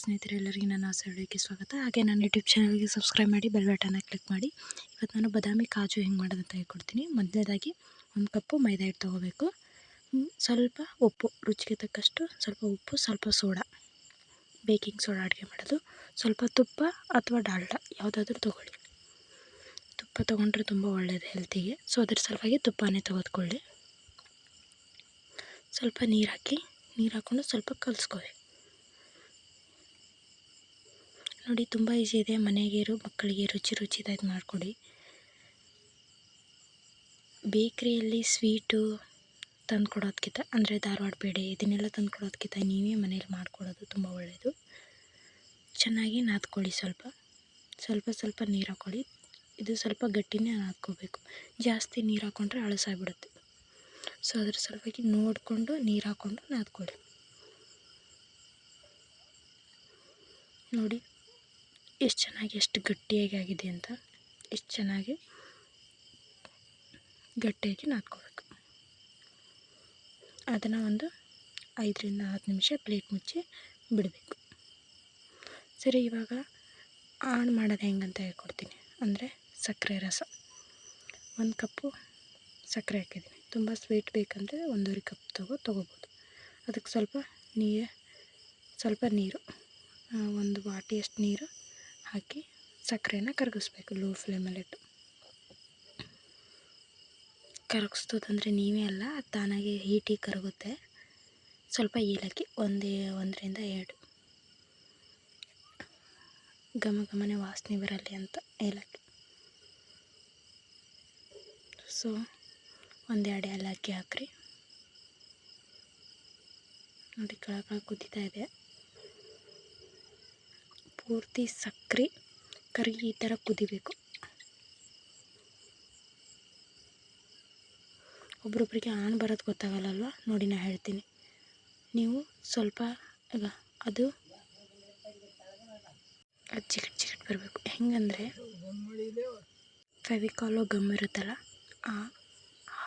ಸ್ನೇಹಿತರೆ, ಎಲ್ಲರಿಗೂ ನನ್ನ ಹೊಸ ಸ್ವಾಗತ. ಹಾಗೆ ನನ್ನ ಯೂಟ್ಯೂಬ್ ಚಾನಲ್ಗೆ ಸಬ್ಸ್ಕ್ರೈಬ್ ಮಾಡಿ ಬೆಲ್ ಬಟನ್ನ ಕ್ಲಿಕ್ ಮಾಡಿ. ಇವತ್ತು ನಾನು ಬಾದಾಮಿ ಕಾಜು ಹೆಂಗೆ ಮಾಡೋದಂತ ಹೇಳ್ಕೊಡ್ತೀನಿ. ಮೊದಲನೇದಾಗಿ ಒಂದು ಕಪ್ಪು ಮೈದಾ ಹಿಟ್ಟು ತೊಗೋಬೇಕು. ಸ್ವಲ್ಪ ಉಪ್ಪು, ರುಚಿಗೆ ತಕ್ಕಷ್ಟು ಸ್ವಲ್ಪ ಉಪ್ಪು, ಸ್ವಲ್ಪ ಸೋಡಾ. ಬೇಕಿಂಗ್ ಸೋಡಾ ಅಡುಗೆ ಮಾಡೋದು. ಸ್ವಲ್ಪ ತುಪ್ಪ ಅಥವಾ ಡಾಲ್ಡಾ, ಯಾವುದಾದ್ರೂ ತೊಗೊಳ್ಳಿ. ತುಪ್ಪ ತೊಗೊಂಡ್ರೆ ತುಂಬ ಒಳ್ಳೆಯದು ಹೆಲ್ತಿಗೆ ಸೊ ಅದ್ರ ಸಲುವಾಗಿ ತುಪ್ಪನೇ ತೆಗೆದುಕೊಳ್ಳಿ. ಸ್ವಲ್ಪ ನೀರು ಹಾಕಿ, ನೀರು ಹಾಕ್ಕೊಂಡು ಸ್ವಲ್ಪ ಕಲಿಸ್ಕೊಳ್ಳಿ ನೋಡಿ, ತುಂಬ ಈಸಿ ಇದೆ. ಮನೆಗೆ ಮಕ್ಕಳಿಗೆ ರುಚಿ ರುಚಿದಾಗಿ ಮಾಡಿಕೊಡಿ. ಬೇಕ್ರಿಯಲ್ಲಿ ಸ್ವೀಟು ತಂದು ಕೊಡೋದಕ್ಕಿಂತ ಅಂದರೆ ಧಾರವಾಡ ಬೇಳೆ ಇದನ್ನೆಲ್ಲ ತಂದು ಕೊಡೋದಕ್ಕಿಂತ ನೀವೇ ಮನೇಲಿ ಮಾಡ್ಕೊಡೋದು ತುಂಬ ಒಳ್ಳೆಯದು ಚೆನ್ನಾಗಿ ನಾದ್ಕೊಳ್ಳಿ ಸ್ವಲ್ಪ. ಸ್ವಲ್ಪ ಸ್ವಲ್ಪ ನೀರು ಹಾಕ್ಕೊಳ್ಳಿ ಇದು ಸ್ವಲ್ಪ ಗಟ್ಟಿನೇ ನಾದ್ಕೋಬೇಕು. ಜಾಸ್ತಿ ನೀರು ಹಾಕ್ಕೊಂಡ್ರೆ ಅಳಸಾಗ್ಬಿಡುತ್ತೆ. ಸೊ, ಅದ್ರ ಸಲುವಾಗಿ ನೋಡಿಕೊಂಡು ನೀರು ಹಾಕ್ಕೊಂಡು ನಾದ್ಕೊಳ್ಳಿ. ನೋಡಿ ಎಷ್ಟು ಚೆನ್ನಾಗಿ ಎಷ್ಟು ಗಟ್ಟಿಯಾಗಿ ಆಗಿದೆ ಅಂತ ಎಷ್ಟು ಚೆನ್ನಾಗಿ ಗಟ್ಟಿಯಾಗಿ ನಾದ್ಕೋಬೇಕು. ಅದನ್ನು ಒಂದು ಐದರಿಂದ ಹತ್ತು ನಿಮಿಷ ಪ್ಲೇಟ್ ಮುಚ್ಚಿ ಬಿಡಬೇಕು. ಸರಿ, ಇವಾಗ ಆನ್ ಮಾಡೋದು ಹೆಂಗಂತ ಹೇಳ್ಕೊಡ್ತೀನಿ. ಅಂದರೆ ಸಕ್ಕರೆ ರಸ. ಒಂದು ಕಪ್ಪು ಸಕ್ಕರೆ ಹಾಕಿದ್ದೀನಿ. ತುಂಬ ಸ್ವೀಟ್ ಬೇಕಂದರೆ ಒಂದೂವರೆ ಕಪ್ ತಗೋ, ತೊಗೋಬೋದು. ಅದಕ್ಕೆ ಸ್ವಲ್ಪ ನೀರು ಸ್ವಲ್ಪ ನೀರು ಒಂದು ಬಾಟಿಯಷ್ಟು ನೀರು ಹಾಕಿ ಸಕ್ಕರೆನ ಕರಗಿಸ್ಬೇಕು ಲೋ ಫ್ಲೇಮಲ್ಲಿಟ್ಟು ಕರಗಿಸ್ತದಂದರೆ ನೀವೇ ಅಲ್ಲ ತಾನಾಗೆ ಹೀಟಿಗೆ ಕರಗುತ್ತೆ. ಸ್ವಲ್ಪ ಏಲಕ್ಕಿ ಒಂದೇ, ಒಂದರಿಂದ ಎರಡು. ಘಮ ಘಮನೆ ವಾಸನೆ ಬರಲಿ ಅಂತ ಏಲಕ್ಕಿ. ಸೊ ಒಂದೆರಡು ಏಲಕ್ಕಿ ಹಾಕ್ರಿ. ನೋಡಿ ಕಳ ಕುದೀತಾ ಇದೆ. ಪೂರ್ತಿ ಸಕ್ಕರೆ ಕರಿ ಈ ಥರ ಕುದಿಬೇಕು. ಒಬ್ರೊಬ್ರಿಗೆ ಆನ್ ಬರೋದು ಗೊತ್ತಾಗಲ್ಲಲ್ವ? ನೋಡಿ ನಾನು ಹೇಳ್ತೀನಿ. ನೀವು ಸ್ವಲ್ಪ, ಈಗ ಅದು ಅದು ಚಿಕಟ್ ಚಿಕಟ್ ಬರಬೇಕು. ಹೆಂಗಂದರೆ ಫೆವಿಕಾಲು ಗಮ್ ಇರುತ್ತಲ್ಲ, ಆ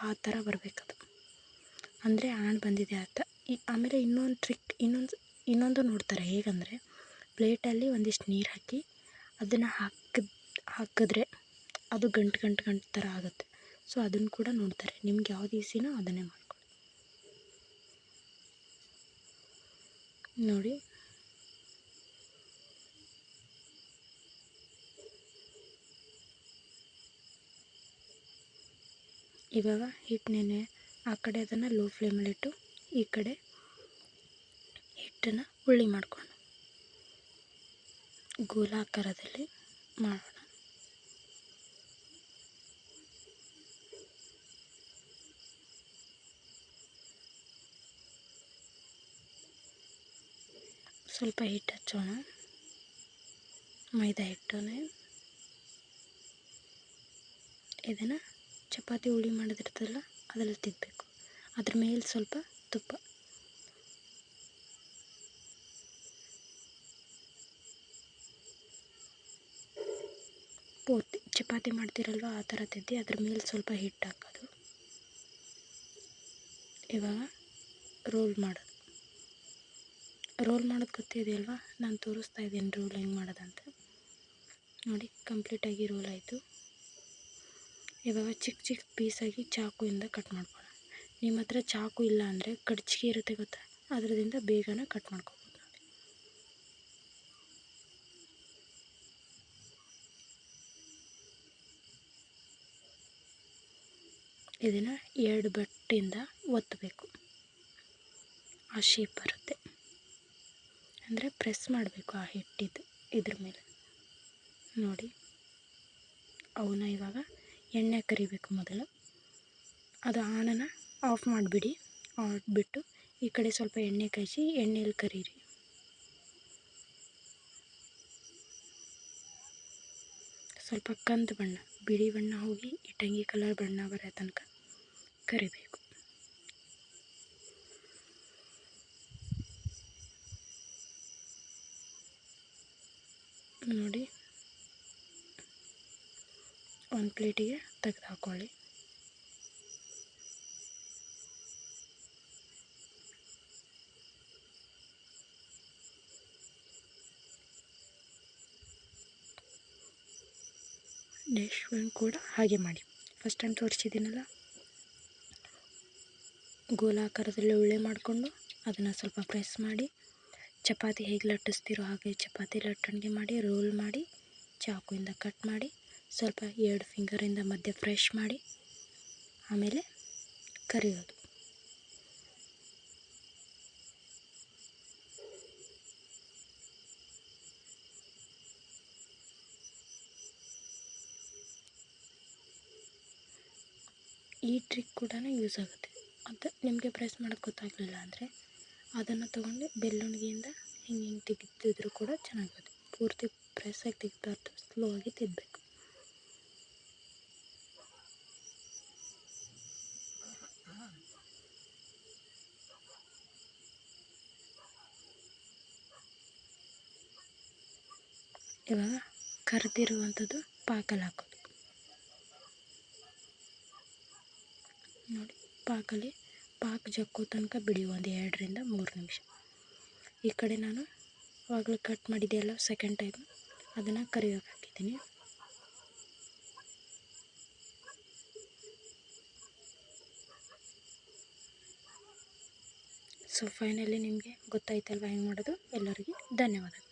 ಆ ಥರ ಬರಬೇಕದು. ಅಂದರೆ ಆಣ್ ಬಂದಿದೆ ಅಂತ. ಈ, ಆಮೇಲೆ ಇನ್ನೊಂದು ಟ್ರಿಕ್ ಇನ್ನೊಂದು ಇನ್ನೊಂದು ನೋಡ್ತಾರೆ ಹೇಗಂದರೆ ಪ್ಲೇಟಲ್ಲಿ ಒಂದಿಷ್ಟು ನೀರು ಹಾಕಿ ಅದನ್ನು ಹಾಕಿದ ಹಾಕಿದ್ರೆ ಅದು ಗಂಟು ಗಂಟು ಗಂಟು ಥರ ಆಗುತ್ತೆ. ಸೊ, ಅದನ್ನು ಕೂಡ ನೋಡ್ತಾರೆ. ನಿಮ್ಗೆ ಯಾವ್ದು ಈಸಿನೋ ಅದನ್ನೇ ಮಾಡ್ಕೊಳ್ಳಿ. ನೋಡಿ. ಇವಾಗ ಹಿಟ್ಟು ಆ ಕಡೆ ಅದನ್ನು ಲೋ ಫ್ಲೇಮಲ್ಲಿಟ್ಟು ಈ ಕಡೆ ಹಿಟ್ಟನ್ನು ಹುಳ್ಳಿ ಮಾಡ್ಕೊಂಡು ಗೋಲಾಕಾರದಲ್ಲಿ ಮಾಡೋಣ. ಸ್ವಲ್ಪ ಹಿಟ್ಟು ಹಚ್ಚೋಣ. ಮೈದಾ ಹಿಟ್ಟನೇ. ಇದನ್ನು ಚಪಾತಿ ಹುಳಿ ಮಾಡೋದಿರ್ತದಲ್ಲ ಅದರಲ್ಲಿ ತಿಕ್ಕಬೇಕು ಅದ್ರ ಮೇಲೆ ಸ್ವಲ್ಪ ತುಪ್ಪ ಪೂರ್ತಿ ಚಪಾತಿ ಮಾಡ್ತೀರಲ್ವ ಆ ಥರ ತಿದ್ದಿ ಅದ್ರ ಮೇಲೆ ಸ್ವಲ್ಪ ಹಿಟ್ಟು ಹಾಕೋದು. ಇವಾಗ ರೋಲ್ ಮಾಡೋದು. ರೋಲ್ ಮಾಡೋದು ಗೊತ್ತಿದೆಯಲ್ವ? ನಾನು ತೋರಿಸ್ತಾ ಇದ್ದೀನಿ ರೋಲ್ ಹೆಂಗೆ ಮಾಡೋದಂತ. ನೋಡಿ, ಕಂಪ್ಲೀಟಾಗಿ ರೋಲ್ ಆಯಿತು. ಇವಾಗ ಚಿಕ್ಕ ಚಿಕ್ಕ ಪೀಸಾಗಿ ಚಾಕುಯಿಂದ ಕಟ್ ಮಾಡ್ಕೊಳ್ಳೋಣ. ನಿಮ್ಮ ಹತ್ರ ಚಾಕು ಇಲ್ಲ ಅಂದರೆ ಕಡ್ಚಿಗೆ ಇರುತ್ತೆ ಗೊತ್ತಾ? ಅದರಿಂದ ಬೇಗನೆ ಕಟ್ ಮಾಡ್ಕೊ ಇದನ್ನು ಎರಡು ಬಟ್ಟಿಂದ ಒತ್ತಬೇಕು ಆ ಶೇಪ್ ಬರುತ್ತೆ. ಅಂದರೆ ಪ್ರೆಸ್ ಮಾಡಬೇಕು ಆ ಹಿಟ್ಟಿದ್ದು ಇದ್ರ ಮೇಲೆ. ನೋಡಿ. ಅವನ್ನ ಇವಾಗ ಎಣ್ಣೆ ಕರಿಬೇಕು ಮೊದಲು. ಅದು ಆನನ ಆಫ್ ಮಾಡಿಬಿಡಿ. ಆಫ್ ಬಿಟ್ಟು ಈ ಕಡೆ ಸ್ವಲ್ಪ ಎಣ್ಣೆ ಕಾಯಿಸಿ ಎಣ್ಣೆಯಲ್ಲಿ ಕರೀರಿ. ಸ್ವಲ್ಪ ಕಂದು ಬಣ್ಣ. ಬಿಳಿ ಬಣ್ಣ ಹೋಗಿ ಇಟ್ಟಂಗಿ ಕಲರ್ ಬಣ್ಣ ಬರೋ ತನಕ ಕರಿಬೇಕು. ನೋಡಿ ಒಂದು ಪ್ಲೇಟಿಗೆ ತೆಗೆದು ಹಾಕ್ಕೊಳ್ಳಿ ನೆಕ್ಸ್ಟ್ ಕೂಡ ಹಾಗೆ ಮಾಡಿ. First time ತೋರಿಸಿದ್ದೀನಲ್ಲ? ಗೋಲಾಕಾರದಲ್ಲಿ ಉಳ್ಳೆ ಮಾಡಿಕೊಂಡು ಅದನ್ನು ಸ್ವಲ್ಪ ಪ್ರೆಸ್ ಮಾಡಿ, ಚಪಾತಿ ಹೇಗೆ ಲಟ್ಟಿಸ್ತೀರೋ ಹಾಗೆ ಚಪಾತಿ ಲಟ್ಟಣಿಗೆ ಮಾಡಿ ರೋಲ್ ಮಾಡಿ, ಚಾಕುವಿಂದ ಕಟ್ ಮಾಡಿ, ಸ್ವಲ್ಪ ಎರಡು ಫಿಂಗರಿಂದ ಮಧ್ಯೆ ಫ್ರೆಶ್ ಮಾಡಿ, ಆಮೇಲೆ ಕರಿಯೋದು. ಈ ಟ್ರಿಕ್ ಕೂಡ ಯೂಸ್ ಆಗುತ್ತೆ. ಅದು ನಿಮಗೆ ಪ್ರೆಸ್ ಮಾಡೋಕ್ಕೆ ಗೊತ್ತಾಗಲಿಲ್ಲ ಅಂದರೆ ಅದನ್ನು ತೊಗೊಂಡು ಬೆಳ್ಳುಣಿಗೆಯಿಂದ ಹಿಂಗೆ ಹಿಂಗೆ ತೆಗಿತಿದ್ರು ಕೂಡ ಚೆನ್ನಾಗುತ್ತೆ ಪೂರ್ತಿ ಪ್ರೆಸ್ಸಾಗಿ ತೆಗಿಬಾರ್ದು ಸ್ಲೋ ಆಗಿ ತೆಗಿಬೇಕು. ಇವಾಗ ಕರೆದಿರುವಂಥದ್ದು ಪಾಕಲ್ಲಿ ಹಾಕೋದು. ನೋಡಿ, ಪಾಕಲ್ಲಿ ಪಾಕ ಜಕ್ಕೋ ತನಕ ಬಿಡಿ ಒಂದು ಎರಡರಿಂದ ಮೂರು ನಿಮಿಷ. ಈ ಕಡೆ ನಾನು ಆವಾಗಲೇ ಕಟ್ ಮಾಡಿದೆಯಲ್ಲ ಸೆಕೆಂಡ್ ಟೈಮ್ ಅದನ್ನು ಕರಿಯೋಕೆ ಹಾಕಿದ್ದೀನಿ. ಸೊ ಫೈನಲಿ ನಿಮಗೆ ಗೊತ್ತಾಯ್ತಲ್ವ ಹೆಂಗೆ ಮಾಡೋದು? ಎಲ್ಲರಿಗೂ ಧನ್ಯವಾದಗಳು.